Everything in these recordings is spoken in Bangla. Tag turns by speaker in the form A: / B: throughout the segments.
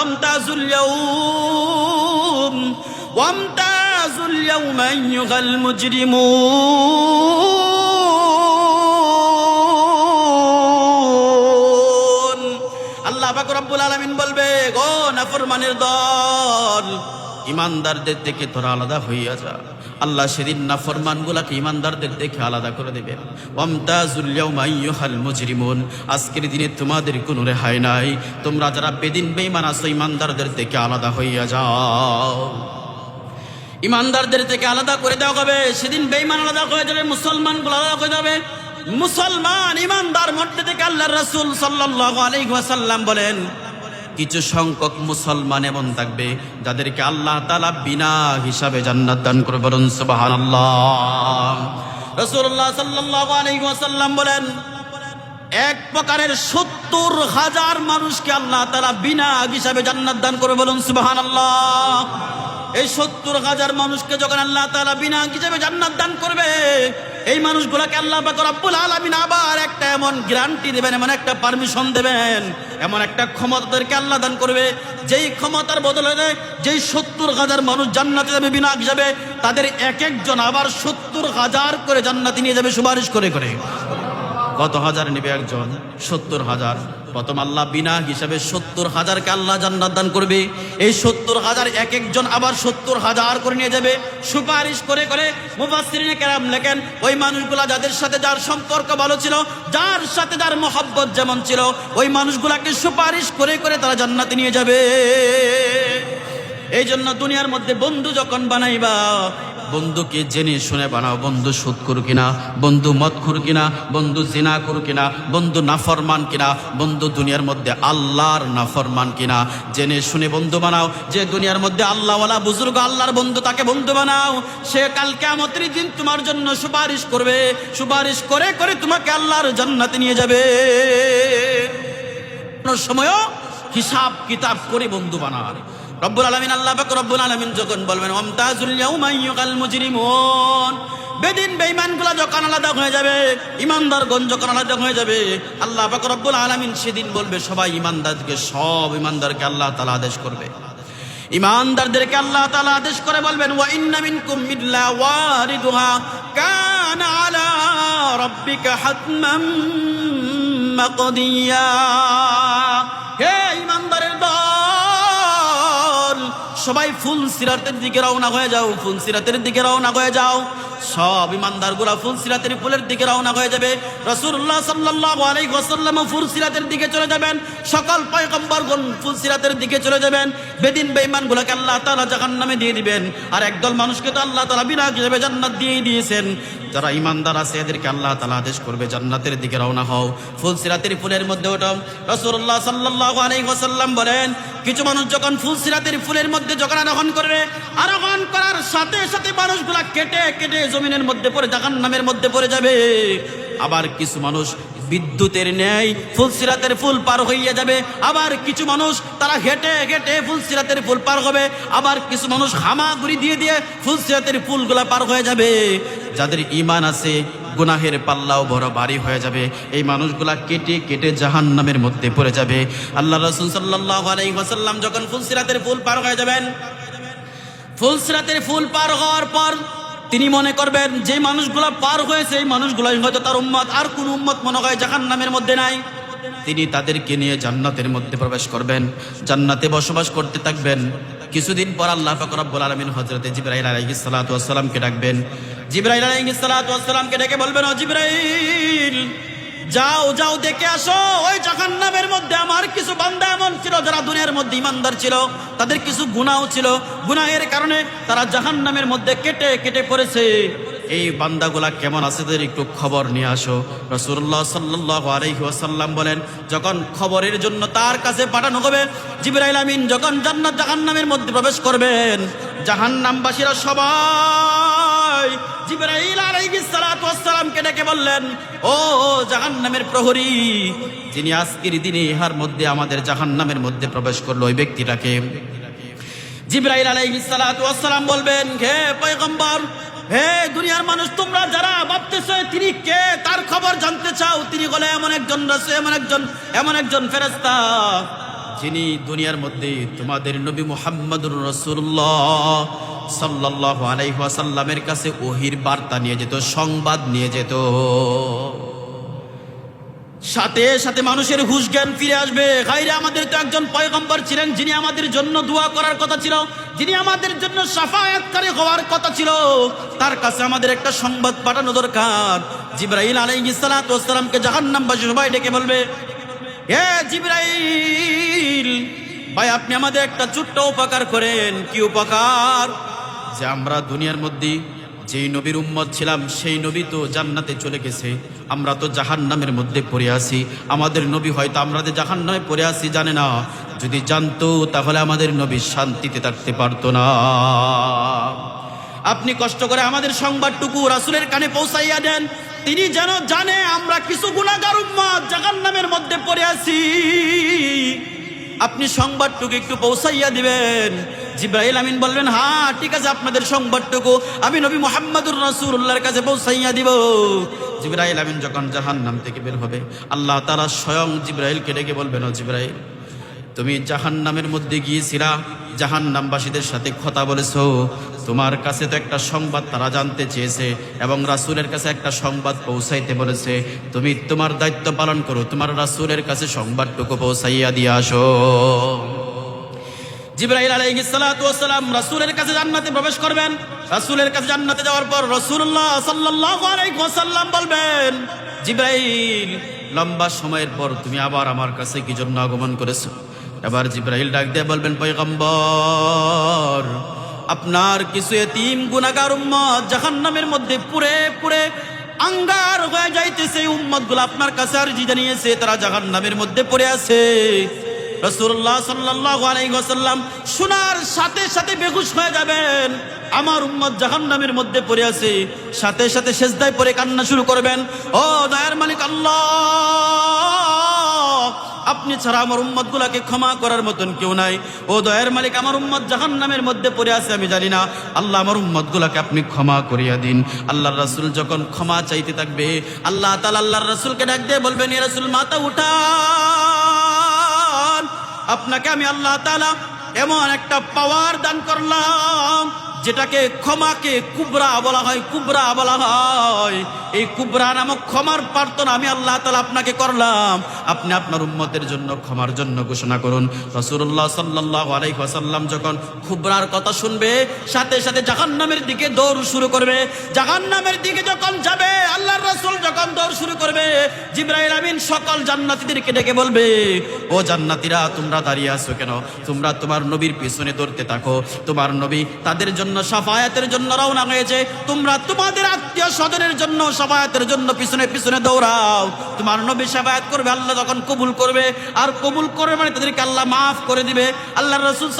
A: ওয়ামতাজুল ইয়াউম ওয়ামতাজুল ইয়াউমা আইয়ুহাল মুজরিমুন আল্লাহ পাক রব্বুল আলামিন বলবে গো নাফরমানের দল ইমানদারদের থেকে তোরা আলাদা হইয়া যা। আল্লাহ সেদিন নাফরমান গুলাকে ইমানদারদের দেখে আলাদা করে মুজরিমুন, আজকের দিনে তোমাদের কোনো রেহাই নাই। তোমরা যারা বেদিন বেঈমান আছো, ইমানদারদের থেকে আলাদা হইয়া যাও। ইমানদারদের থেকে আলাদা করে দেওয়া হবে। সেদিন বেইমান আলাদা হয়ে যাবে মুসলমান আলাদা হয়ে যাবে মুসলমান ইমানদার মধ্যে থেকে আল্লাহ রসুল সাল্লাল্লাহু আলাইহি ওয়াসাল্লাম বলেন কিছু সংখ্যক মুসলমান এমন থাকবে যাদেরকে আল্লাহ তালা বিনা হিসাবে জান্নাত দান করে বলুন সাল্লাল্লাহু আলাইহি ওয়াসাল্লাম বলেন, এক প্রকারের সত্তর হাজার মানুষকে আল্লাহ তারা বিনা হিসাবে জান্নাত দান করে বলুন সুবাহান আল্লাহ এই সত্তর হাজার মানুষকে যখন আল্লাহ তালা বিনা হিসাবে জান্নাত দান করবে এই মানুষগুলাকে আল্লাহ রব্বুল আলামিন আবার একটা এমন গ্যারান্টি দেবেন, এমন একটা পারমিশন দেবেন, এমন একটা ক্ষমতা তাদেরকে আল্লাহ দান করবে, যেই ক্ষমতার বদলে যেই সত্তর হাজার মানুষ জান্নাতে যাবে, বিনা যাবে তাদের এক একজন আবার সত্তর হাজার করে জান্নাতি নিয়ে যাবে, সুপারিশ করে করে। কত হাজার নেবে একজন, সত্তর হাজার। প্রথম আল্লাহ বিনা হিসাবে সত্তর হাজারকে আল্লাহ জান্নাত দান করবে। এই সত্তর হাজার এক একজন আবার সত্তর হাজার করে নিয়ে যাবে। সুপারিশ করে করে মুফাসসিরিনে কেরাম লেখেন, ওই মানুষগুলা যাদের সাথে যার সম্পর্ক ভালো ছিল, যার সাথে যার মহব্বত যেমন ছিল, ওই মানুষগুলাকে সুপারিশ করে করে তারা জান্নাতে নিয়ে যাবে। এই জন্য দুনিয়ার মধ্যে বন্ধু যখন বানাইবা বন্ধুকে জেনে শুনে বানাও। বন্ধু সুদ করু কিনা, বন্ধু মদ খুর কিনা, বন্ধু জিনা করু কিনা, বন্ধু নাফরমান কিনা, বন্ধু দুনিয়ার মধ্যে আল্লাহর নাফরমান কিনা। জেনে শুনে বন্ধু বানাও। যে দুনিয়ার মধ্যে আল্লাহওয়ালা বুজুর্গ, আল্লাহর বন্ধু তাকে বন্ধু বানাও। সে কালকে আমতের দিন তোমার জন্য সুপারিশ করবে। সুপারিশ করে করে তোমাকে আল্লাহর জান্নাতে নিয়ে যাবে। সময়ও হিসাব কিতাব করে বন্ধু বানার রব্বুল আলামিন, আল্লাহ পাক রব্বুল আলামিন যখন বলবেন ওমতাজুল ইয়াউমা ইউকাল মুজরিমুন বেদিন বেঈমানগুলো যখন আলাদা হয়ে যাবে ইমানদারগণ যখন আলাদা হয়ে যাবে, আল্লাহ পাক রব্বুল আলামিন সেদিন বলবে, সবাই ইমানদারকে সব ইমানদারকে আল্লাহ তালা আদেশ করবে। ইমানদারদেরকে আল্লাহ তালা আদেশ করে বলবেন, ওয়া ইন্না মিনকুম মিল্লা ওয়ারিদুহা, কানা আলা রাব্বিকা হাতমান মাকদিয়া হে দল সবাই ফুল সিরাতের দিকে রওনা হয়ে যাও, ফুল সিরাতের দিকে রওনা হয়ে যাও। সব ইমানদারগুলা ফুল সিরাতের ফুলের দিকে রওনা হয়ে যাবে। রসুল্লাহ সাল্লাল্লাহু আলাইহি ওয়াসাল্লাম ফুল সিরাতের দিকে চলে যাবেন। সকাল সকল পয়গম্বরগণ ফুল সিরাতের দিকে চলে যাবেন। বেদিন বেঈমান গুলাকে আল্লাহ তাআলা জাহান্নামে দিয়ে দিবেন। আর একদল মানুষকে তো আল্লাহ তাআলা বিনা হিসেবে জান্নাত দিয়ে দিয়েছেন। যারা ইমানদার আছে, এদেরকে আল্লাহ তালা আদেশ করবে, জান্নাতের দিকে রওনা হও। ফুল সিরাতের ফুলের মধ্যে ওঠো রসুল্লাহ ওয়াসাল্লাম বলেন, কিছু মানুষ যখন ফুল সিরাতের ফুলের মধ্যে যখন আরোহণ করবে, আরোহণ করার সাথে সাথে মানুষগুলা কেটে কেটে জমিনের মধ্যে পড়ে, জাহান্নামের মধ্যে পড়ে যাবে। আবার কিছু মানুষ বিদ্যুতের ন্যায় ফুলসিরাতের ফুল পার হইয়া যাবে। আবার কিছু মানুষ তারা হেঁটে হেঁটে ফুলসিরাতের ফুল পার হবে। আবার কিছু মানুষ হামাগুড়ি দিয়ে দিয়ে ফুলসিরাতের ফুলগুলা পার হয়ে যাবে। যাদের ইমান আছে, গুনাহের পাল্লাও বড় ভারী হয়ে যাবে। এই মানুষগুলা কেটে কেটে জাহান নামের মধ্যে পড়ে যাবে। আল্লাহ রসুল সাল্লাহ আলাইহি ওয়াসাল্লাম যখন ফুলসিরাতের ফুল পার হয়ে যাবেন ফুলসিরাতের ফুল পার হওয়ার পর তিনি মনে করবেন, যে মানুষগুলা পার হয়েছে, এই মানুষগুলাই হয়তো তার উম্মত, আর কোন উম্মত মনে হয় জাহান নামের মধ্যে নাই। তিনি তাদেরকে নিয়ে জান্নাতের মধ্যে প্রবেশ করবেন, জান্নাতে বসবাস করতে থাকবেন। কিছুদিন পর আল্লাহ পাক রব্বুল আলামিন হযরতে জিবরাইল আলাইহিস সালাতু ওয়াস সালামকে ডাকবেন। জিবরাইল আলাইহিস সালাতু ওয়াস সালামকে ডেকে বলবেন, ও জিবরাইল যাও যাও, দেখে আসো। ওই জাহান্নামের মধ্যে আমার কিছু বান্দা এমন ছিল যারা দুনিয়ার মধ্যে ইমানদার ছিল, তাদের কিছু গুনাহও ছিল। গুনাহের কারণে তারা জাহান্নামের মধ্যে কেটে কেটে পড়েছে। এই বান্দাগুলা কেমন আছে তাদের একটু খবর নিয়ে আসো। রসুল্লাহ সাল্লাহ আলহি ওয়াসাল্লাম বলেন, যখন খবরের জন্য তার কাছে পাঠানো হবে, জিবরাইল আমিন যখন জান্নাত জাহান্নামের মধ্যে প্রবেশ করবেন, জাহান্নামবাসীরা সবাই বললেন, ও জাহান্নামের প্রহরী, যিনি আজকের ইহার মধ্যে আমাদের জাহান্নামের মধ্যে প্রবেশ করল বলবেন, হে হে দুনিয়ার মানুষ, তোমরা যারা ভাবতেছো তিনি কে, তার খবর জানতে চাও, তিনি বলে এমন একজন রাসূল, এমন একজন এমন একজন ফেরেশতা, যিনি দুনিয়ার মধ্যে তোমাদের নবী মুহাম্মদুর রসুল্লাহ সাল্লাহ আলাইহাসাল্লামের কাছে ওহির বার্তা নিয়ে যেত, সংবাদ নিয়ে যেত। সাথে সাথে মানুষের হুশ জ্ঞান ফিরে আসবে। গাইরে আমাদের তো একজন পয়গম্বর ছিলেন, যিনি আমাদের জন্য দোয়া করার কথা ছিল, যিনি আমাদের জন্য সাফায়াতকারী হওয়ার কথা ছিল। তার কাছে আমাদের একটা সংবাদ পাঠানো দরকার। জিব্রাহিল আলাইহিস সালাতু ওয়াস সালামকে জাহান্নামবাসী সবাই ডেকে বলবে হে জিব্রাইল, ভাই, আপনি আমাদের একটা ছোট্ট উপকার করেন। কি উপকার? যে আমরা দুনিয়ার মধ্যে যেই নবীর উম্মত ছিলাম, সেই নবী তো জান্নাতে চলে গেছে। আমরা তো জাহান নামের মধ্যে পড়ে আছি। আমাদের নবী হয়তো আমরা যে জাহান নামে পড়ে আছি জানে না। যদি জানতো, তাহলে আমাদের নবী শান্তিতে থাকতে পারতো না। আপনি কষ্ট করে আমাদের সংবাদটুকু রাসুলের কানে পৌঁছাইয়া দেন। তিনি যেন জানে আমরা কিছু গুণাগার উম্মত জাহান নামের মধ্যে পড়ে আছি। আপনি সংবাদটুকু একটু পৌঁছাইয়া দিবেন। জিব্রাহিল আমিন বলবেন হ্যাঁ ঠিক আছে, আপনাদের সংবাদটুকু। আমি নবী মোহাম্মদুর রাসূলুল্লাহর কাছে পৌঁছাইয়া দিব। জিব্রাহিল আমিন যখন জাহান্নাম থেকে বের হবে, আল্লাহ তারা স্বয়ং জিব্রাহিলকে ডেকে বলবেন, ও জিব্রাহিল তুমি জাহান্নামের মধ্যে গিয়েছিলা, জাহান্নামবাসীদের সাথে কথা বলেছ। তোমার কাছে তো একটা সংবাদ তারা জানতে চেয়েছে এবং রাসূলের কাছে একটা সংবাদ পৌঁছাইতে বলেছে। তুমি তোমার দায়িত্ব পালন করো, তোমার রাসূলের কাছে সংবাদটুকু পৌঁছাইয়া দিয়ে আসো। জিব্রাইল আলাইহিস সালাতু ওয়াস সালাম রাসূলের কাছে জান্নাতে প্রবেশ করবেন। রাসূলের কাছে জান্নাতে যাওয়ার পর আলাইহি ওয়াসাল্লাম বলবেন, জিব্রাইল, লম্বা সময়ের পর তুমি আবার আমার কাছে কি জন্য আগমন করেছ? এবার জিব্রাহিল ডাক দিয়ে বলবেন, পয়গম্বর, আপনার কিছু এতিম গুনাহগার উম্মত জাহান্নামের মধ্যে পুরে পুরে আঙ্গার হয়ে যাইতেছে। উম্মতগুলো আপনার কাছে আর জি জানিয়েছে, তারা জাহান্নামের মধ্যে পড়ে আছে। রসুল্লাহ সাল্লাহ আলাইসাল্লাম শোনার সাথে সাথে বেগুস হয়ে যাবেন। আমার উম্মত জাহান্নামের মধ্যে পড়ে আছে। সাথে সাথে শেষদায় পরে কান্না শুরু করবেন। ও দয়ার মালিক আল্লাহ, আপনি ছাড়া আমার উম্মত গুলাকে ক্ষমা করার মতন কেউ নাই। ও দয়ার মালিক, আমার উম্মত জাহান নামের মধ্যে পড়ে আছে, আমি জানি না। আল্লাহ আমার উম্মত গুলাকে আপনি ক্ষমা করিয়া দিন। আল্লাহর রাসুল যখন ক্ষমা চাইতে থাকবে, আল্লাহ তালা আল্লাহর রাসুলকে ডাক দিয়ে বলবেন এ রাসুল, মাথা উঠান আপনাকে আমি আল্লাহ তালা এমন একটা পাওয়ার দান করলাম। যেটাকে ক্ষমাকে কুবরা বলা হয়, কুবরা বলা হয়। এই কুবরা নামক ক্ষমার প্রার্থনা আমি আল্লাহ তালা আপনাকে করলাম। আপনি আপনার উম্মতের জন্য ক্ষমার জন্য ঘোষণা করুন। রসুল্লাহ সাল্লাহ আলাইসাল্লাম যখন কুবরার কথা শুনবে, সাথে সাথে জাহান্নামের দিকে দৌড় শুরু করবে। জাহান্নামের দিকে যখন যাবে, আল্লাহর রসুল যখন দৌড় শুরু করবে জিব্রাহিল আমিন সকল জান্নাতীদেরকে ডেকে বলবে, ও জান্নাতীরা, তোমরা দাঁড়িয়ে আছো কেন? তোমরা তোমার নবীর পিছনে দৌড়তে থাকো। তোমার নবী তাদের জন্য সাফায়াতের জন্য রওনা হয়েছে। তোমরা তোমাদের আত্মীয় স্বজনের জন্য সাফায়াতের জন্য পিছনে পিছনে দৌড়াও। তোমার নবী সাফায়াত করবে, আল্লাহ তখন কবুল করবে, আর কবুল করবে মানে তাদেরকে আল্লাহ মাফ করে দিবে। আল্লাহ রসুল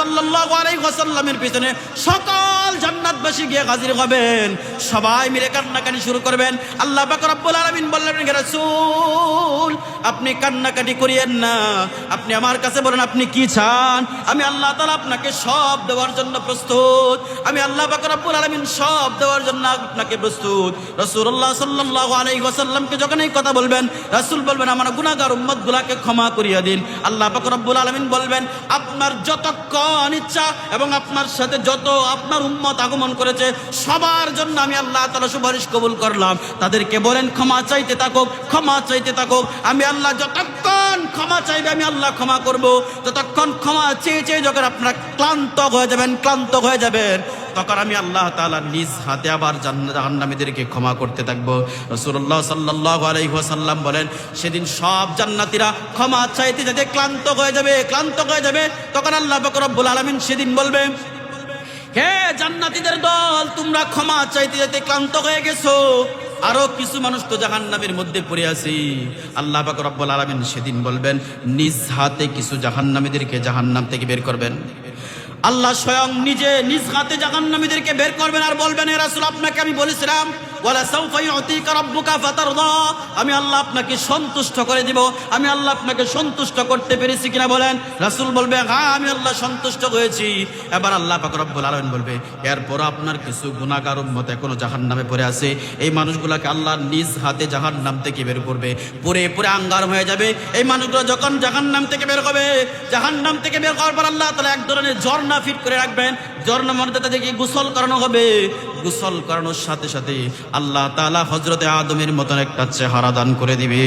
A: ওয়াসাল্লামের পিছনে সকল জান্নাতবাসী গিয়ে হাজির হবেন। সবাই মিলে কান্নাকাটি শুরু করবেন। আল্লাহ পাক রব্বুল আলামিন বললেন রাসূল, আপনি কান্নাকাটি করিয়েন না। আপনি আমার কাছে বলেন, আপনি কি চান? আমি আল্লাহ তাআলা আপনাকে সব দেওয়ার জন্য প্রস্তুত। আমি আল্লাহ পাক রব্বুল আলামিন সব দেওয়ার জন্য আপনাকে প্রস্তুত। রাসূলুল্লাহ সাল্লাল্লাহু আলাইহি ওয়াসাল্লামকে যখন এই কথা বলবেন, রাসূল বলবেন, আমার গুনাহগার উম্মতগুলোকে ক্ষমা করিয়া দিন। আল্লাহ রব্বুল আলামিন বলবেন, আপনার যতক্ষণ ইচ্ছা এবং আপনার সাথে যত আপনার উম্মত আগমন করেছে, সবার জন্য আমি আল্লাহ তাআলা সুপারিশ কবুল করলাম। তাদেরকে বলেন, ক্ষমা চাইতে থাকুক, ক্ষমা চাইতে থাকুক। আমি আল্লাহ যতক্ষণ ক্ষমা চাইবে, আমি আল্লাহ ক্ষমা করব। যতক্ষণ ক্ষমা চেয়ে চেয়ে যখন আপনারা ক্লান্ত হয়ে যাবেন, ক্লান্ত হয়ে যাবেন তখন আমি আল্লাহ তাআলা নিজ হাতে আবার জাহান্নামীদেরকে ক্ষমা করতে থাকব। রসুল্লাহ সাল্লাহ আলাইসাল্লাম বলেন, সেদিন সব জান্নাতীরা ক্ষমা চাইতে যাতে ক্লান্ত হয়ে যাবে, ক্লান্ত হয়ে যাবে। তখন আল্লাহ বকরব্বুল আলমিন সেদিন বলবে, হে জান্নাতীদের দল, তোমরা ক্ষমা চাইতে যেতে ক্লান্ত হয়ে গেছো। আরও কিছু মানুষ তো জাহান্নামের মধ্যে পড়ে আছি। আল্লাহ পাক রব্বুল আলামিন সেদিন বলবেন, নিজ হাতে কিছু জাহান্নামীদেরকে জাহান্নাম থেকে বের করবেন। আল্লাহ স্বয়ং নিজে নিজ হাতে জাহান্নামীদেরকে বের করবেন আর বলবেন, এ রাসূল, আপনাকে আমি বলেছিলাম আমি আল্লাহ আপনাকে সন্তুষ্ট করে দিব। আমি আল্লাহ আপনাকে সন্তুষ্ট করতে পেরেছি কিনা বলেন? রাসূল বলবে হ্যাঁ আমি আল্লাহ সন্তুষ্ট হয়েছি। এবার আল্লাহ পাক রব্বুল আলামিন বলবে, এরপর আপনার কিছু গুনাহগার উম্মত এখনও জাহান নামে পড়ে আছে। এই মানুষগুলাকে আল্লাহ নিজ হাতে জাহান নাম থেকে বের করবে। পুরে পুরে আঙ্গার হয়ে যাবে। এই মানুষগুলো যখন জাহান নাম থেকে বের হবে, জাহান্নাম থেকে বের করার পর আল্লাহ তাআলা এক ধরনের ঝর্ণা ফিট করে রাখবেন। ঝর্ণা মধ্যে তাদেরকে গোসল করানো হবে। গোসল করানোর সাথে সাথে আল্লাহ তালা হজরতে আদমের মতন একটা চেহারা দান করে দিবে।